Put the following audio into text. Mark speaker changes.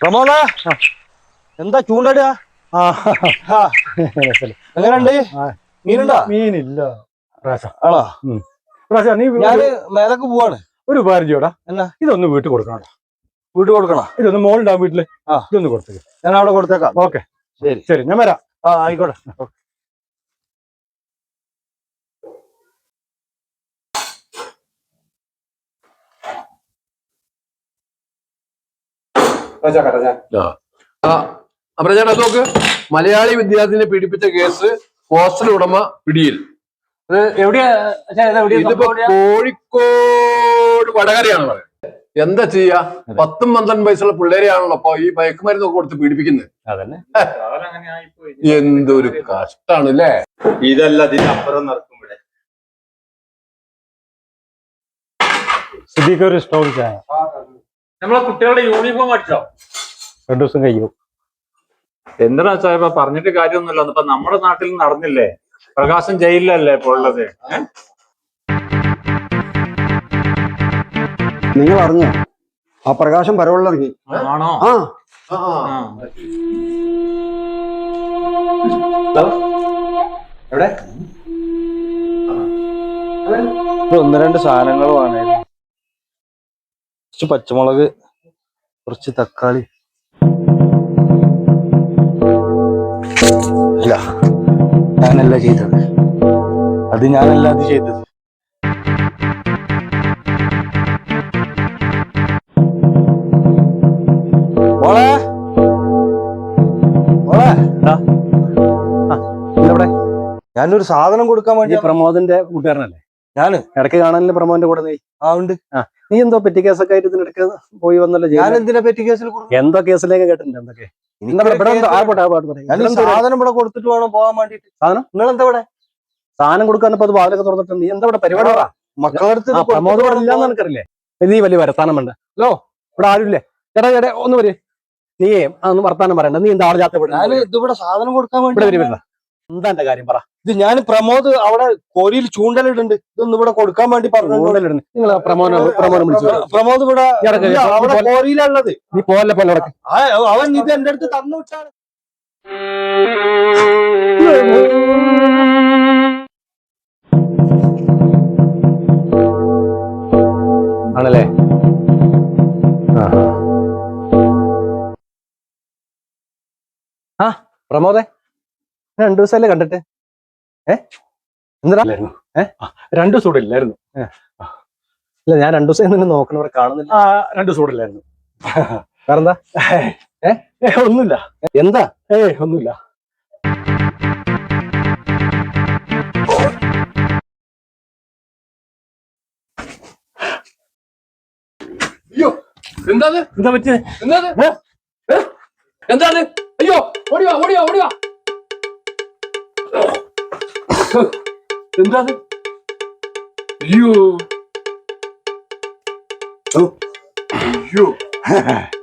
Speaker 1: പ്രമോദ. എന്താ ചൂണ്ടടുക എങ്ങനെയുണ്ട്? മീനുണ്ടോ?
Speaker 2: മീനില്ല. പ്രാശ
Speaker 1: ആണോ?
Speaker 2: പ്രാശ നീ
Speaker 1: ഞാൻ മേലക്ക് പോവാണ്.
Speaker 2: ഒരു ഉപകാരം ചെയ്യോടാ
Speaker 1: എന്നാ?
Speaker 2: ഇതൊന്ന് വീട്ടിൽ കൊടുക്കണം
Speaker 1: വീട്ടിൽ കൊടുക്കണോ?
Speaker 2: ഇതൊന്ന് മോളുണ്ടാവും വീട്ടിൽ.
Speaker 1: ആ.
Speaker 2: ഇതൊന്ന് കൊടുത്തേക്ക്
Speaker 1: ഞാൻ അവിടെ കൊടുത്തേക്കാം.
Speaker 2: ഓക്കെ.
Speaker 1: ശരി.
Speaker 2: ശരി ഞാൻ വരാം.
Speaker 1: ആ ആയിക്കോട്ടെ.
Speaker 3: അപ്പൊ ഞാൻ. അത് നോക്ക്. മലയാളി വിദ്യാർത്ഥിനെ പീഡിപ്പിച്ച കേസ് ഹോസ്റ്റൽ ഉടമ പിടിയിൽ. ഇതിപ്പോ കോഴിക്കോട് വടകരയാണ് പറയുന്നത്. എന്താ ചെയ്യാ? പത്തും പന്ത്രണ്ട് വയസ്സുള്ള പിള്ളേരെയാണല്ലോ അപ്പൊ ഈ മയക്കുമരുന്നൊക്കെ കൊടുത്ത് പീഡിപ്പിക്കുന്നത്. എന്തൊരു കഷ്ടാണ് അല്ലേ
Speaker 4: ഇതല്ല ഇതിനപ്പുറം നടക്കുമ്പോഴേ
Speaker 2: സിദ്ദീഖ് ഒരു സ്റ്റോറി ചായ.
Speaker 4: നമ്മളെ കുട്ടികളുടെ യൂണിഫോം അടിച്ചോ?
Speaker 2: രണ്ടു ദിവസം കഴിയും
Speaker 4: എന്തിനാ സാഹിബ? പറഞ്ഞിട്ട് കാര്യമൊന്നുമില്ല. ഇപ്പൊ നമ്മുടെ നാട്ടിൽ നടന്നില്ലേ? പ്രകാശം ജയിലല്ലേ ഇപ്പൊ ഉള്ളത്?
Speaker 5: നിങ്ങൾ അറിഞ്ഞോ? ആ പ്രകാശം പരവളിറങ്ങി
Speaker 4: ആണോ?
Speaker 5: ആ.
Speaker 1: എവിടെ? ഒന്ന് രണ്ട് സാധനങ്ങൾ വേണമായിരുന്നു. കുറച്ച് പച്ചമുളക് കുറച്ച് തക്കാളി. ഇല്ല ഞാനല്ല ചെയ്തത്. അത് ഞാനല്ല അത് ചെയ്തത്.
Speaker 2: ഇവിടെ
Speaker 1: ഞാനൊരു സാധനം കൊടുക്കാൻ വേണ്ടി
Speaker 2: പ്രമോദിന്റെ കൂട്ടുകാരനല്ലേ?
Speaker 1: ഞാൻ?
Speaker 2: ഇടയ്ക്ക് കാണാനില്ല പ്രമോന്റെ കൂടെ നീ?
Speaker 1: ആ ഉണ്ട്.
Speaker 2: നീ എന്തോ പെറ്റി കേസൊക്കെ ആയിട്ട് ഇതിനിടയ്ക്ക് പോയി വന്നല്ലോ
Speaker 1: ഞാൻ. എന്തിനാ പെറ്റി കേസിൽ
Speaker 2: എന്തോ കേസിലേക്ക് കേട്ടിട്ടുണ്ട് എന്തൊക്കെ?
Speaker 1: സാധനം ഇവിടെ കൊടുത്തിട്ട് വേണം പോകാൻ വേണ്ടിട്ട്
Speaker 2: സാധനം?
Speaker 1: നിങ്ങൾ എന്താ ഇവിടെ?
Speaker 2: സാധനം കൊടുക്കാൻ ഇപ്പൊ അത് വാതിലൊക്കെ തുറന്നിട്ട് നീ എന്താ ഇവിടെ പരിപാടി?
Speaker 1: മക്കളടുത്ത്
Speaker 2: പ്രമോദ് ഇവിടെ ഇല്ലാന്ന് എനിക്കറിയില്ലേ. നീ വലിയ വേണ്ട ഹലോ ഇവിടെ ആരുമില്ലേ? ചേട്ടാ ചേട്ടാ ഒന്ന് വരെ. നീ അന്ന് വർത്താനം പറയണ്ട. നീ എന്താ ആളെ ജാത്ത
Speaker 1: ഇവിടെ ഇതിവിടെ സാധനം കൊടുക്കാൻ വേണ്ടി
Speaker 2: എന്താ എന്റെ കാര്യം പറ.
Speaker 1: ഇത് ഞാൻ പ്രമോദ് അവിടെ കോരിയിൽ ചൂണ്ടലിടുന്നുണ്ട്. ഇതൊന്നും ഇവിടെ കൊടുക്കാൻ വേണ്ടി പറഞ്ഞു.
Speaker 2: നിങ്ങൾ വിളിച്ചു വരൂ.
Speaker 1: പ്രമോദ് ഇവിടെ അവിടെ കോരിയിലുള്ളത്.
Speaker 2: നീ പോലെ
Speaker 1: അവൻ ഇത് എന്റെ അടുത്ത് തന്നു വിട്ടാണ്.
Speaker 2: ആണല്ലേ? ആ. പ്രമോദേ? രണ്ടു ദിവസമല്ലേ കണ്ടിട്ട്? ഏ? എന്താ ഏ? രണ്ടു ദിവസം ഇവിടെ ഇല്ലായിരുന്നു ഇല്ല ഞാൻ രണ്ടു ദിവസം നിന്നെ നോക്കണം ഇവിടെ കാണുന്നില്ല. ആ രണ്ടു ദിവസം ഇവിടെ ഇല്ലായിരുന്നു വേറെന്താ? ഏഹ് ഏ, ഒന്നുമില്ല. എന്താ? ഏ ഒന്നുമില്ല.
Speaker 3: അയ്യോ
Speaker 2: എന്താ പറ്റിയത്
Speaker 3: എന്താ എന്താ എന്താണ് അയ്യോ ഓടിയോ ഓടിയോ ഓടിവാ. എന്താണ് അയ്യോ. അയ്യോ.